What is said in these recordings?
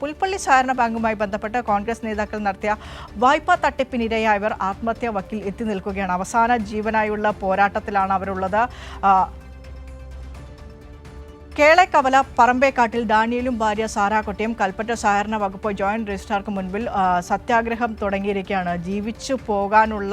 പുൽപ്പള്ളി സഹകരണ ബാങ്കുമായി ബന്ധപ്പെട്ട് കോൺഗ്രസ് നേതാക്കൾ നടത്തിയ വായ്പാ തട്ടിപ്പിനിരയായവർ ആത്മഹത്യാ വക്കിൽ എത്തി നിൽക്കുകയാണ്. അവസാന ജീവനായുള്ള പോരാട്ടത്തിലാണ് അവരുള്ളത്. കേളക്കവല പറമ്പേക്കാട്ടിൽ ഡാനിയലും ഭാര്യ സാറാക്കുട്ടിയും കൽപ്പറ്റ സഹകരണ വകുപ്പ് ജോയിന്റ് രജിസ്ട്രാർക്ക് മുൻപിൽ സത്യാഗ്രഹം തുടങ്ങിയിരിക്കുകയാണ്. ജീവിച്ചു പോകാനുള്ള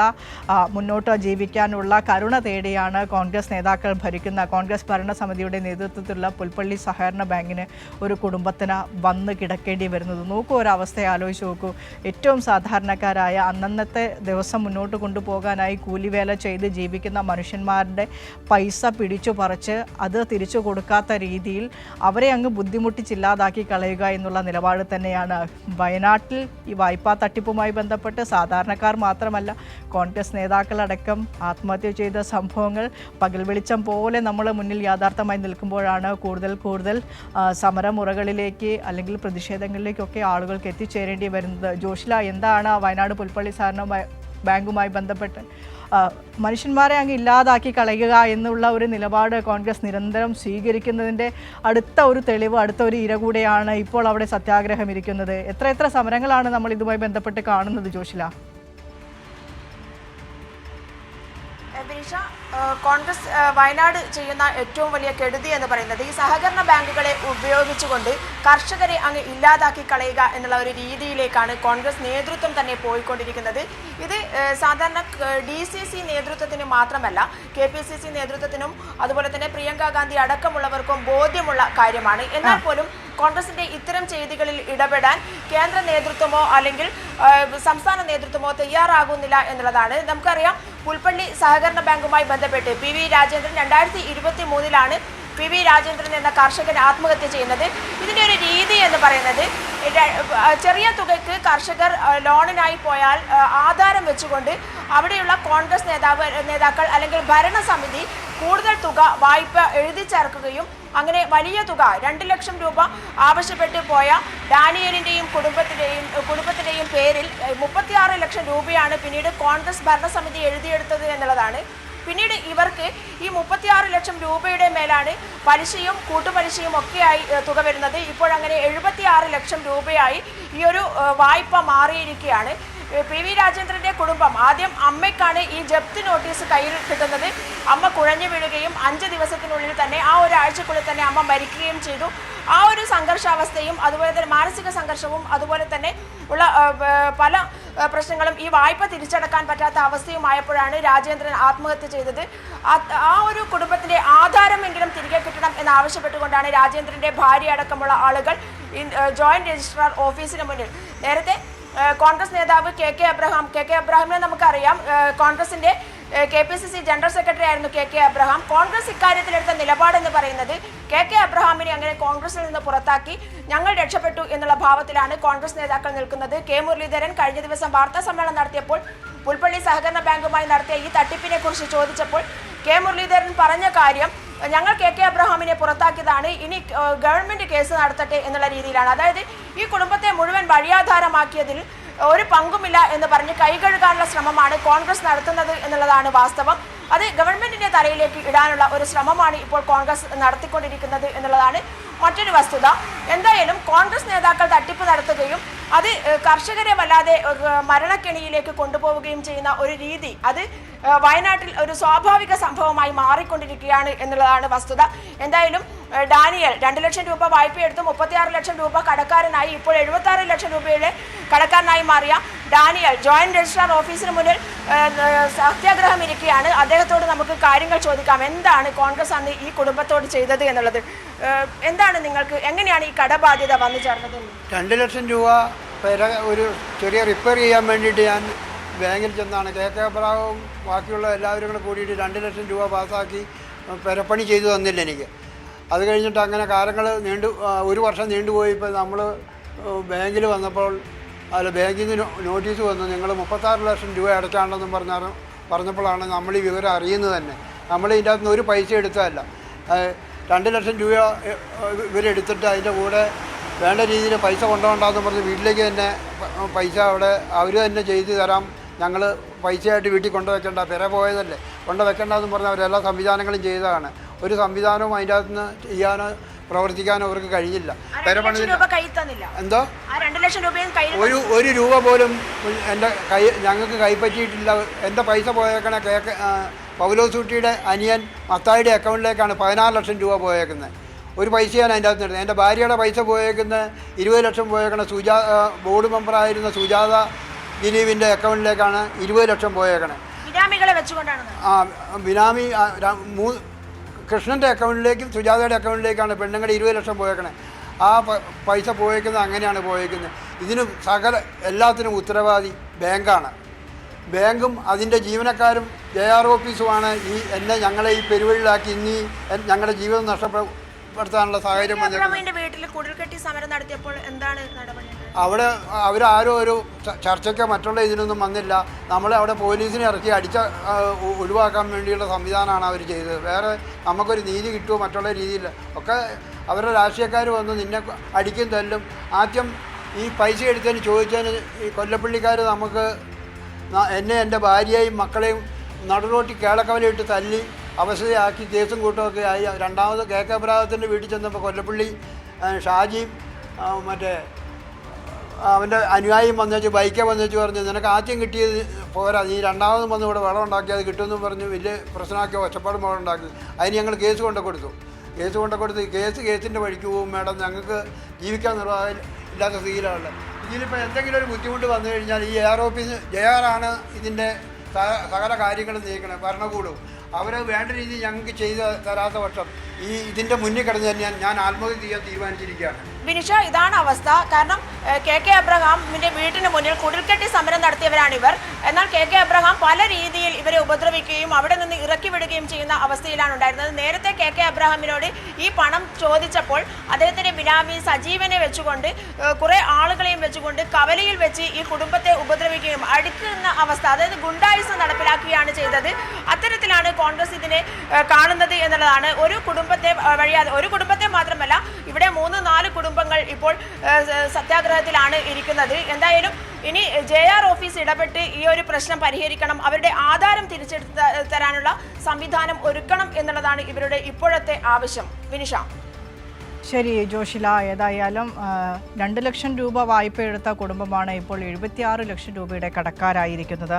മുന്നോട്ട് ജീവിക്കാനുള്ള കരുണ തേടിയാണ് കോൺഗ്രസ് നേതാക്കൾ ഭരിക്കുന്ന. കോൺഗ്രസ് ഭരണസമിതിയുടെ നേതൃത്വത്തിലുള്ള പുൽപ്പള്ളി സഹകരണ ബാങ്കിന് ഒരു കുടുംബത്തിന് വന്ന് കിടക്കേണ്ടി വരുന്നത്. നോക്കൂ ഒരവസ്ഥയെ ആലോചിച്ച് നോക്കൂ. ഏറ്റവും സാധാരണക്കാരായ അന്നന്നത്തെ ദിവസം മുന്നോട്ട് കൊണ്ടുപോകാനായി കൂലിവേല ചെയ്ത് ജീവിക്കുന്ന മനുഷ്യന്മാരുടെ പൈസ പിടിച്ചു പറിച്ച് അത് തിരിച്ചു കൊടുക്കാത്ത രീതിയിൽ അവരെ അങ്ങ് ബുദ്ധിമുട്ടിച്ചില്ലാതാക്കി കളയുക എന്നുള്ള നിലപാട് തന്നെയാണ്. വയനാട്ടിൽ ഈ വായ്പാ തട്ടിപ്പുമായി ബന്ധപ്പെട്ട് സാധാരണക്കാർ മാത്രമല്ല കോൺഗ്രസ് നേതാക്കളടക്കം ആത്മഹത്യ ചെയ്ത സംഭവങ്ങൾ പകൽ വെളിച്ചം പോലെ നമ്മൾ മുന്നിൽ യാഥാർത്ഥ്യമായി നിൽക്കുമ്പോഴാണ് കൂടുതൽ കൂടുതൽ സമരമുറകളിലേക്ക് അല്ലെങ്കിൽ പ്രതിഷേധങ്ങളിലേക്കൊക്കെ ആളുകൾക്ക് എത്തിച്ചേരേണ്ടി വരുന്നത്. ജോഷില എന്താണ് വയനാട് പുൽപ്പള്ളി സാറിന് ബാങ്കുമായി ബന്ധപ്പെട്ട്. മനുഷ്യന്മാരെ അങ്ങ് ഇല്ലാതാക്കി കളയുക എന്നുള്ള ഒരു നിലപാട് കോൺഗ്രസ് നിരന്തരം സ്വീകരിക്കുന്നതിന്റെ അടുത്ത ഒരു തെളിവ് അടുത്ത ഒരു ഇര കൂടെയാണ് ഇപ്പോൾ അവിടെ സത്യാഗ്രഹം ഇരിക്കുന്നത്. എത്ര എത്ര സമരങ്ങളാണ് നമ്മൾ ഇതുമായി ബന്ധപ്പെട്ട് കാണുന്നത് ജോഷില? കോൺഗ്രസ് വയനാട് ചെയ്യുന്ന ഏറ്റവും വലിയ കെടുതി എന്ന് പറയുന്നത് ഈ സഹകരണ ബാങ്കുകളെ ഉപയോഗിച്ചുകൊണ്ട് കർഷകരെ അങ്ങ് ഇല്ലാതാക്കി കളയുക എന്നുള്ള ഒരു രീതിയിലേക്കാണ് കോൺഗ്രസ് നേതൃത്വം തന്നെ പോയിക്കൊണ്ടിരിക്കുന്നത്. ഇത് സാധാരണ ഡി സി സി നേതൃത്വത്തിന് മാത്രമല്ല കെ പി സി സി നേതൃത്വത്തിനും അതുപോലെ തന്നെ പ്രിയങ്ക ഗാന്ധി അടക്കമുള്ളവർക്കും ബോധ്യമുള്ള കാര്യമാണ്. എന്നാൽ പോലും കോൺഗ്രസിന്റെ ഇത്തരം ചെയ്തികളിൽ ഇടപെടാൻ കേന്ദ്ര നേതൃത്വമോ അല്ലെങ്കിൽ സംസ്ഥാന നേതൃത്വമോ തയ്യാറാകുന്നില്ല എന്നുള്ളതാണ്. നമുക്കറിയാം പുൽപ്പള്ളി സഹകരണ ബാങ്കുമായി ബന്ധപ്പെട്ട് പി വി രാജേന്ദ്രൻ രണ്ടായിരത്തി ഇരുപത്തി മൂന്നിലാണ് പി വി രാജേന്ദ്രൻ എന്ന കർഷകൻ ആത്മഹത്യ ചെയ്യുന്നത്. ഇതിന്റെ ഒരു രീതി എന്ന് പറയുന്നത് ചെറിയ തുകയ്ക്ക് കർഷകർ ലോണിനായി പോയാൽ ആധാരം വെച്ചുകൊണ്ട് അവിടെയുള്ള കോൺഗ്രസ് നേതാവ് നേതാക്കൾ അല്ലെങ്കിൽ ഭരണസമിതി കൂടുതൽ തുക വായ്പ എഴുതി ചേർക്കുകയും അങ്ങനെ വലിയ തുക രണ്ട് ലക്ഷം രൂപ ആവശ്യപ്പെട്ട് പോയ ഡാനിയലിന്റെയും കുടുംബത്തിന്റെയും കുടുംബത്തിന്റെയും പേരിൽ മുപ്പത്തിയാറ് ലക്ഷം രൂപയാണ് പിന്നീട് കോൺഗ്രസ് ഭരണസമിതി എഴുതിയെടുത്തത് എന്നുള്ളതാണ്. പിന്നീട് ഇവർക്ക് ഈ മുപ്പത്തിയാറ് ലക്ഷം രൂപയുടെ മേലാണ് പലിശയും കൂട്ടുപലിശയും ഒക്കെയായി തുക വരുന്നത്. ഇപ്പോഴങ്ങനെ എഴുപത്തിയാറ് ലക്ഷം രൂപയായി ഈ ഒരു വായ്പ മാറിയിരിക്കുകയാണ്. പി വി രാജേന്ദ്രന്റെ കുടുംബം. ആദ്യം അമ്മയ്ക്കാണ് ഈ ജപ്തി നോട്ടീസ് കയ്യിൽ കിട്ടുന്നത്. അമ്മ കുഴഞ്ഞു വീഴുകയും അഞ്ച് ദിവസത്തിനുള്ളിൽ തന്നെ ആ ഒരാഴ്ചക്കുള്ളിൽ തന്നെ അമ്മ മരിക്കുകയും ചെയ്തു. ആ ഒരു സംഘർഷാവസ്ഥയും അതുപോലെ തന്നെ മാനസിക സംഘർഷവും അതുപോലെ തന്നെ ഉള്ള പല പ്രശ്നങ്ങളും ഈ വായ്പ തിരിച്ചടക്കാൻ പറ്റാത്ത അവസ്ഥയുമായപ്പോഴാണ് രാജേന്ദ്രൻ ആത്മഹത്യ ചെയ്തത്. ആ- ഒരു കുടുംബത്തിന്റെ ആധാരമെങ്കിലും തിരികെ കിട്ടണം എന്നാവശ്യപ്പെട്ടുകൊണ്ടാണ് രാജേന്ദ്രന്റെ ഭാര്യ അടക്കമുള്ള ആളുകൾ ജോയിന്റ് രജിസ്ട്രാർ ഓഫീസിന് മുന്നിൽ. നേരത്തെ കോൺഗ്രസ് നേതാവ് K K Abraham. K K അബ്രഹാമിനെ നമുക്കറിയാം. കോൺഗ്രസിന്റെ K P C C general secretary ആയിരുന്നു കെ കെ അബ്രഹാം. കോൺഗ്രസ് കാര്യതലർത്ത നിലപാട് എന്ന് പറയുന്നത് കെ കെ അബ്രഹാമിനെ അങ്ങനെ കോൺഗ്രസിൽ നിന്ന് പുറത്താക്കി ഞങ്ങൾ രക്ഷപ്പെട്ടു എന്നുള്ള ഭാവത്തിലാണ് കോൺഗ്രസ് നേതാക്കൾ നിൽക്കുന്നത്. കെ മുരളീധരൻ കഴിഞ്ഞ ദിവസം വാർത്താ സമ്മേളനം നടത്തിയപ്പോൾ പുൽപ്പള്ളി സഹകരണ ബാങ്കുമായി നടത്തിയ ഈ തട്ടിപ്പിനെ കുറിച്ച് ചോദിച്ചപ്പോൾ കെ മുരളീധരൻ പറഞ്ഞ കാര്യം ഞങ്ങൾ കെ കെ അബ്രഹാമിനെ പുറത്താക്കിയതാണ്. ഇനി ഗവൺമെന്റ് കേസ് നടത്തട്ടെ എന്നുള്ള രീതിയിലാണ്. അതായത് ഈ കുടുംബത്തെ മുഴുവൻ വഴിയാധാരമാക്കിയതിൽ ഒരു പങ്കുമില്ല എന്ന് പറഞ്ഞ് കൈകഴുകാനുള്ള ശ്രമമാണ് കോൺഗ്രസ് നടത്തുന്നത് എന്നുള്ളതാണ് വാസ്തവം. അത് ഗവൺമെന്റിന്റെ തലയിലേക്ക് ഇടാനുള്ള ഒരു ശ്രമമാണ് ഇപ്പോൾ കോൺഗ്രസ് നടത്തിക്കൊണ്ടിരിക്കുന്നത് എന്നുള്ളതാണ് മറ്റൊരു വസ്തുത. എന്തായാലും കോൺഗ്രസ് നേതാക്കൾ തട്ടിപ്പ് നടത്തുകയും അത് കർഷകരെ വല്ലാതെ മരണക്കെണിയിലേക്ക് കൊണ്ടുപോവുകയും ചെയ്യുന്ന ഒരു രീതി അത് വയനാട്ടിൽ ഒരു സ്വാഭാവിക സംഭവമായി മാറിക്കൊണ്ടിരിക്കുകയാണ് എന്നുള്ളതാണ് വസ്തുത. എന്തായാലും ഡാനിയൽ രണ്ട് ലക്ഷം രൂപ വായ്പ എടുത്ത് മുപ്പത്തിയാറ് ലക്ഷം രൂപ കടക്കാരനായി ഇപ്പോൾ എഴുപത്തി ആറ് ലക്ഷം രൂപയുടെ കടക്കാരനായി മാറിയ ഡാനിയൽ ജോയിന്റ് രജിസ്ട്രാർ ഓഫീസിന് മുന്നിൽ സത്യാഗ്രഹം ഇരിക്കുകയാണ് അദ്ദേഹത്തോട് നമുക്ക് കാര്യങ്ങൾ ചോദിക്കാം. എന്താണ് കോൺഗ്രസ് അന്ന് ഈ കുടുംബത്തോട് ചെയ്തത് എന്നുള്ളത്? എന്താണ് നിങ്ങൾക്ക് എങ്ങനെയാണ് ഈ കടബാധ്യത വന്നു ചേർന്നത്? രണ്ട് ലക്ഷം രൂപ പെര ഒരു ചെറിയ റിപ്പയർ ചെയ്യാൻ വേണ്ടിയിട്ട് ഞാൻ ബാങ്കിൽ ചെന്നാണ്. കെ കെ ബാക്കിയുള്ള എല്ലാവരും കൂടെ കൂടിയിട്ട് രണ്ട് ലക്ഷം രൂപ പാസ്സാക്കി പെരപ്പണി ചെയ്തു തന്നില്ല എനിക്ക്. അത് കഴിഞ്ഞിട്ട് അങ്ങനെ കാലങ്ങൾ നീണ്ടു ഒരു വർഷം നീണ്ടുപോയി ഇപ്പോൾ നമ്മൾ ബാങ്കിൽ വന്നപ്പോൾ അല്ല ബാങ്കിൽ നിന്ന് നോട്ടീസ് വന്നു നിങ്ങൾ മുപ്പത്താറ് ലക്ഷം രൂപ അടയ്ക്കാണ്ടെന്നും പറഞ്ഞാൽ പറഞ്ഞപ്പോഴാണ് നമ്മൾ ഈ വിവരം അറിയുന്നത് തന്നെ. നമ്മൾ ഇതിന്റെ അകത്തുനിന്ന് ഒരു പൈസ എടുത്തതല്ല. രണ്ട് ലക്ഷം രൂപ ഇവരെടുത്തിട്ട് അതിന്റെ കൂടെ വേണ്ട രീതിയിൽ പൈസ കൊണ്ടുപോകണ്ടെന്ന് പറഞ്ഞ് വീട്ടിലേക്ക് തന്നെ പൈസ അവിടെ അവർ തന്നെ ചെയ്തു തരാം. ഞങ്ങൾ പൈസയായിട്ട് വീട്ടിൽ കൊണ്ടുവെക്കേണ്ട. പെര പോയതല്ലേ. കൊണ്ടുവയ്ക്കേണ്ടെന്ന് പറഞ്ഞ് അവരെല്ലാ സംവിധാനങ്ങളും ചെയ്തതാണ്. ഒരു സംവിധാനവും അതിന്റെ അകത്ത് നിന്ന് ചെയ്യാനോ പ്രവർത്തിക്കാനോ അവർക്ക് കഴിഞ്ഞില്ല. പെര പണിതില്ല എന്തോ? ഒരു ഒരു രൂപ പോലും എന്റെ കൈ ഞങ്ങൾക്ക് കൈപ്പറ്റിയിട്ടില്ല. എന്റെ പൈസ പോയേക്കണ കേക്ക് പൗലോസൂട്ടിയുടെ അനിയൻ മത്തായിയുടെ അക്കൗണ്ടിലേക്കാണ് പതിനാറ് ലക്ഷം രൂപ പോയേക്കുന്നത്. ഒരു പൈസയാണ് അതിന്റെ അകത്ത് എന്റെ ഭാര്യയുടെ പൈസ പോയേക്കുന്ന ഇരുപത് ലക്ഷം പോയേക്കണ സുജാ ബോർഡ് മെമ്പറായിരുന്ന സുജാത ദിലീപിന്റെ അക്കൗണ്ടിലേക്കാണ് ഇരുപത് ലക്ഷം പോയേക്കണേ. ആ ബിനാമി മൂ കൃഷ്ണന്റെ അക്കൗണ്ടിലേക്കും സുജാതയുടെ അക്കൗണ്ടിലേക്കാണ് പെണ്ണുങ്ങളുടെ ഇരുപത് ലക്ഷം പോയേക്കണേ. ആ പൈസ പോയേക്കുന്നത് അങ്ങനെയാണ് പോയേക്കുന്നത്. ഇതിന് സകല എല്ലാത്തിനും ഉത്തരവാദി ബാങ്കാണ്. ബാങ്കും അതിന്റെ ജീവനക്കാരും ജെ ആർ ഓഫീസുമാണ് ഈ എന്നെ ഞങ്ങളെ ഈ പെരുവഴിയിലാക്കി ഇന്നീ ഞങ്ങളുടെ ജീവിതം നഷ്ടപ്പെടുത്താനുള്ള സാഹചര്യം വന്നേക്കുന്നത് അബ്രഹാമിന്റെ വീട്ടിൽ കുടിൽക്കെട്ടി സമരം നടത്തിയപ്പോൾ എന്താണ് നടപടി അവിടെ അവരാരും ഒരു ചർച്ചയ്ക്ക് മറ്റുള്ള ഇതിനൊന്നും വന്നില്ല. നമ്മളെ അവിടെ പോലീസിനെ ഇറക്കി അടിച്ച ഒഴിവാക്കാൻ വേണ്ടിയുള്ള സംവിധാനമാണ് അവർ ചെയ്തത്. വേറെ നമുക്കൊരു നീതി കിട്ടുമോ മറ്റുള്ള രീതിയിൽ ഒക്കെ അവരുടെ രാഷ്ട്രീയക്കാർ വന്ന് നിന്നെ അടിക്കും തല്ലും. ആദ്യം ഈ പൈസ എടുത്തതിന് ചോദിച്ചതിന് ഈ കൊല്ലപ്പള്ളിക്കാർ നമുക്ക് എന്നെ എന്റെ ഭാര്യയെയും മക്കളെയും നടുറോട്ടി കേളക്കവലയിട്ട് തല്ലി അവസ്ഥയാക്കി കേസും കൂട്ടമൊക്കെ ആയി. രണ്ടാമത് കെ കെ പ്രാഗത്തിന്റെ വീട്ടിൽ ചെന്നപ്പോൾ കൊല്ലപ്പള്ളി ഷാജി ഷാജിയും മറ്റേ അവന്റെ അനുയായിയും വന്നേച്ച് ബൈക്കെ വന്നേച്ച് പറഞ്ഞു നിനക്ക് ആദ്യം കിട്ടിയത് പോരാ. നീ രണ്ടാമതും വന്ന് ഇവിടെ വെള്ളം ഉണ്ടാക്കി അത് കിട്ടുമെന്ന് പറഞ്ഞ് വലിയ പ്രശ്നമാക്കി ഒച്ചപ്പാടും വെള്ളം ഉണ്ടാക്കി. അതിന് ഞങ്ങൾ കേസ് കൊണ്ട് കൊടുത്തു കേസ് കൊണ്ട് കൊടുത്ത് കേസ് കേസിന്റെ വഴിക്ക് പോകും മേഡം ഞങ്ങൾക്ക് ജീവിക്കാൻ നിർവാഹം ഇല്ലാത്ത സ്ഥിതിയിലാണ് ഇതിലിപ്പോൾ എന്തെങ്കിലും ഒരു ബുദ്ധിമുട്ട് വന്നു കഴിഞ്ഞാൽ ഈ എയർ ഓഫീസ് ജെ ആറാണ് ഇതിന്റെ സകല കാര്യങ്ങളും നീക്കണേ ഭരണകൂടവും. അവർ വേണ്ട രീതിയിൽ ഞങ്ങൾക്ക് ചെയ്ത് തരാത്ത പക്ഷം ഈ ഇതിന്റെ മുന്നിൽ കിടന്ന് തന്നെ ഞാൻ ആത്മഹത്യ ചെയ്യാൻ തീരുമാനിച്ചിരിക്കുകയാണ്. ബിനിഷ ഇതാണ് അവസ്ഥ. കാരണം കെ കെ അബ്രഹാമിന്റെ വീട്ടിന് മുന്നിൽ കുടിൽക്കെട്ടി സമരം നടത്തിയവരാണ് ഇവർ. എന്നാൽ കെ കെ അബ്രഹാം പല രീതിയിൽ ഇവരെ ഉപദ്രവിക്കുകയും അവിടെ നിന്ന് ഇറക്കി വിടുകയും ചെയ്യുന്ന അവസ്ഥയിലാണ് ഉണ്ടായിരുന്നത്. നേരത്തെ കെ കെ അബ്രഹാമിനോട് ഈ പണം ചോദിച്ചപ്പോൾ അദ്ദേഹത്തിന്റെ ബിനാമി സജീവനെ വെച്ചുകൊണ്ട് കുറെ ആളുകളെയും വെച്ചുകൊണ്ട് കവലയിൽ വെച്ച് ഈ കുടുംബത്തെ ഉപദ്രവിക്കുകയും അടുക്കുന്ന അവസ്ഥ അതായത് ഗുണ്ടായുസം നടപ്പിലാക്കുകയാണ് ചെയ്തത്. കോൺഗ്രസ് ഇതിനെ കാണുന്നത് എന്നുള്ളതാണ്. ഒരു കുടുംബത്തെ വഴി വഴിയാതെ ഒരു കുടുംബത്തെ മാത്രമല്ല ഇവിടെ മൂന്ന് നാല് കുടുംബങ്ങൾ ഇപ്പോൾ സത്യാഗ്രഹത്തിലാണ് ഇരിക്കുന്നത്. എന്തായാലും ഇനി ജെ ആർ ഓഫീസ് ഇടപെട്ട് ഈ ഒരു പ്രശ്നം പരിഹരിക്കണം. അവരുടെ ആധാരം തിരിച്ചെടുത്ത് തരാനുള്ള സംവിധാനം ഒരുക്കണം എന്നുള്ളതാണ് ഇവരുടെ ഇപ്പോഴത്തെ ആവശ്യം. വിനിഷ. ശരി ജോഷില. ഏതായാലും രണ്ട് ലക്ഷം രൂപ വായ്പ എടുത്ത കുടുംബമാണ് ഇപ്പോൾ എഴുപത്തിയാറ് ലക്ഷം രൂപയുടെ കടക്കാരായിരിക്കുന്നത്.